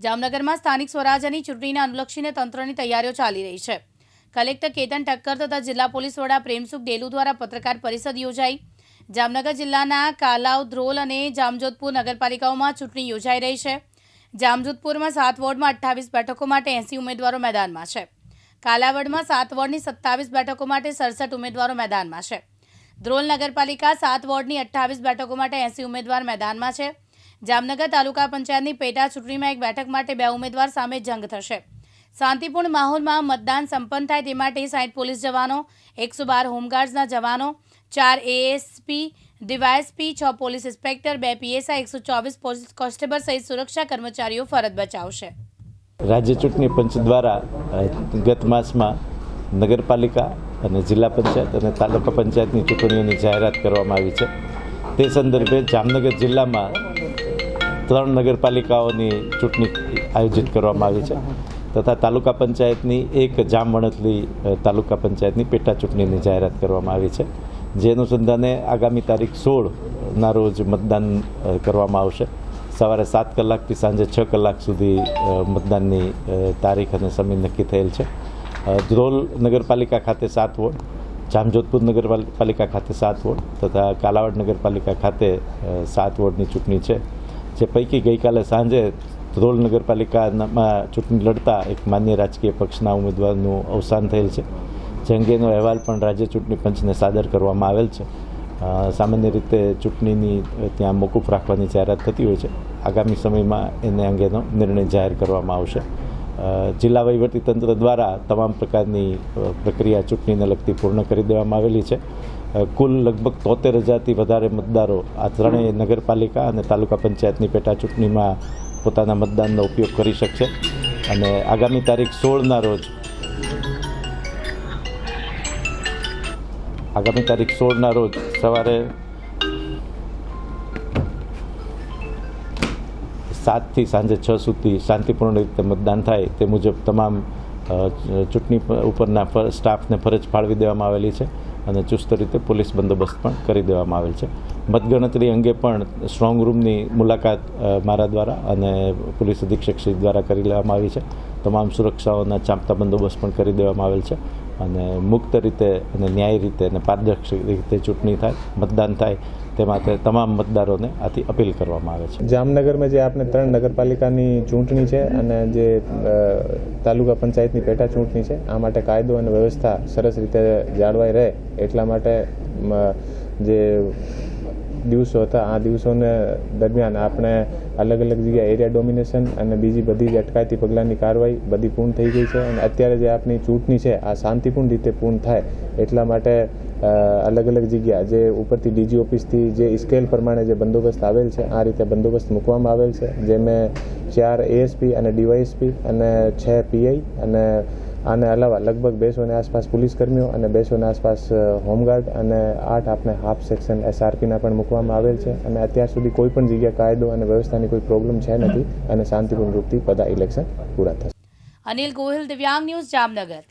જામનગરમાં સ્થાનિક સ્વરાજ્યની ચૂંટણીને અનુલક્ષીને તંત્રની તૈયારીઓ ચાલી રહી છે. કલેક્ટર કેતન ઠક્કર તથા જિલ્લા પોલીસ વડા પ્રેમસુખ ડેલુ દ્વારા પત્રકાર પરિષદ યોજાઈ. જામનગર જિલ્લાના કાલાવ, ધ્રોલ અને જામજોધપુર નગરપાલિકાઓમાં ચૂંટણી યોજાઈ રહી છે. જામજોધપુરમાં સાત વોર્ડમાં અઠ્ઠાવીસ બેઠકો માટે એંસી ઉમેદવારો મેદાનમાં છે. કાલાવડમાં સાત વોર્ડની સત્તાવીસ બેઠકો માટે સડસઠ ઉમેદવારો મેદાનમાં છે. ધ્રોલ નગરપાલિકા સાત વોર્ડની અઠ્ઠાવીસ બેઠકો માટે એંસી ઉમેદવાર મેદાનમાં છે. જામનગર તાલુકા પંચાયતની પેટા ચૂંટણીમાં એક બેઠક માટે બે ઉમેદવાર સામે જંગ થશે. શાંતિપૂર્ણ માહોલમાં મતદાન સંપન્ન થાય તે માટે સાઠ પોલીસ જવાનો, એકસો બાર હોમગાર્ડ્સના જવાનો, ચાર એએસપી ડીવાયએસપી છ પોલીસ ઇન્સ્પેક્ટર, બે પીએસઆઈ એકસો ચોવીસ પોલીસ કોન્સ્ટેબલ સહિત સુરક્ષા કર્મચારીઓ ફરજ બચાવશે રાજ્ય ચૂંટણી પંચ દ્વારા ગત માસમાં નગરપાલિકા અને જિલ્લા પંચાયત અને તાલુકા પંચાયતની ચૂંટણીઓની જાહેરાત કરવામાં આવી છે. તે સંદર્ભે જામનગર જિલ્લામાં ત્રણ નગરપાલિકાઓની ચૂંટણી આયોજિત કરવામાં આવી છે. તથા તાલુકા પંચાયતની એક જામવણતલી તાલુકા પંચાયતની પેટા ચૂંટણીની જાહેરાત કરવામાં આવી છે. જે અનુસંધાને આગામી તારીખ સોળના રોજ મતદાન કરવામાં આવશે. સવારે સાત કલાકથી સાંજે છ કલાક સુધી મતદાનની તારીખ અને સમય નક્કી થયેલ છે. ધ્રોલ નગરપાલિકા ખાતે સાત વોર્ડ, જામજોધપુર નગરપાલિકા ખાતે સાત વોર્ડ તથા કાલાવડ નગરપાલિકા ખાતે સાત વોર્ડની ચૂંટણી છે. જે પૈકી ગઈકાલે સાંજે ધ્રોલ નગરપાલિકામાં ચૂંટણી લડતા એક માન્ય રાજકીય પક્ષના ઉમેદવારનું અવસાન થયેલ છે જે અંગેનો અહેવાલ પણ રાજ્ય ચૂંટણી પંચને સાદર કરવામાં આવેલ છે. સામાન્ય રીતે ચૂંટણીની ત્યાં મોકૂફ રાખવાની જાહેરાત થતી હોય છે. આગામી સમયમાં એને અંગેનો નિર્ણય જાહેર કરવામાં આવશે. જિલ્લા વહીવટી તંત્ર દ્વારા તમામ પ્રકારની પ્રક્રિયા ચૂંટણીને લગતી પૂર્ણ કરી દેવામાં આવેલી છે. કુલ લગભગ તોતેર હજારથી વધારે મતદારો આ ત્રણેય નગરપાલિકા અને તાલુકા પંચાયતની પેટા ચૂંટણીમાં પોતાના મતદાનનો ઉપયોગ કરી શકશે. અને આગામી તારીખ સોળના રોજ આગામી તારીખ સોળના રોજ સવારે સાતથી સાંજે છ સુધી શાંતિપૂર્ણ રીતે મતદાન થાય તે મુજબ તમામ ચૂંટણી ઉપરના સ્ટાફને ફરજ ફાળવી દેવામાં આવેલી છે અને ચુસ્ત રીતે પોલીસ બંદોબસ્ત પણ કરી દેવામાં આવેલ છે. મતગણતરી અંગે પણ સ્ટ્રોંગ રૂમની મુલાકાત મારા દ્વારા અને પોલીસ અધિક્ષક શ્રી દ્વારા કરી લેવામાં આવી છે. તમામ સુરક્ષાઓના ચાંપતા બંદોબસ્ત પણ કરી દેવામાં આવેલ છે અને મુક્ત રીતે અને ન્યાય રીતે અને પારદર્શક રીતે ચૂંટણી થાય, મતદાન થાય, તે માટે તમામ મતદારોને આથી અપીલ કરવામાં આવે છે. જામનગરમાં જે આપણે ત્રણ નગરપાલિકાની ચૂંટણી છે અને જે તાલુકા પંચાયતની પેટા ચૂંટણી છે, આ માટે કાયદો અને વ્યવસ્થા સરસ રીતે જાળવાઈ રહે એટલા માટે જે દિવસો હતા. આ દિવસોને દરમિયાન આપણે અલગ અલગ જગ્યાએ એરિયા ડોમિનેશન અને બીજી બધી જ અટકાયતી પગલાંની કાર્યવાહી બધી પૂર્ણ થઈ ગઈ છે અને અત્યારે જે આપણી ચૂંટણી છે, આ શાંતિપૂર્ણ રીતે પૂર્ણ થાય એટલા માટે અલગ અલગ જગ્યા જે ઉપરથી ડીજી ઓફિસથી જે સ્કેલ પ્રમાણે જે બંદોબસ્ત આવેલ છે, આ રીતે બંદોબસ્ત મૂકવામાં આવેલ છે. જેમાં ચાર એએસપી અને ડીવાયએસપી અને છ પીઆઈ અને આને અલાવા લગભગ બેસોની આસપાસ પોલીસ કર્મીઓ અને બેસોની આસપાસ હોમગાર્ડ અને આઠ આપણે હાફ સેક્શન એસઆરપીના પણ મૂકવામાં આવેલ છે અને અત્યાર સુધી કોઈ પણ જગ્યા કાયદો અને વ્યવસ્થાની કોઈ પ્રોબ્લેમ છે નથી અને શાંતિપૂર્ણ રૂપથી બધા ઇલેક્શન પૂરા થશે. અનિલ ગોહિલ, દિવ્યાંગ ન્યૂઝ જામનગર.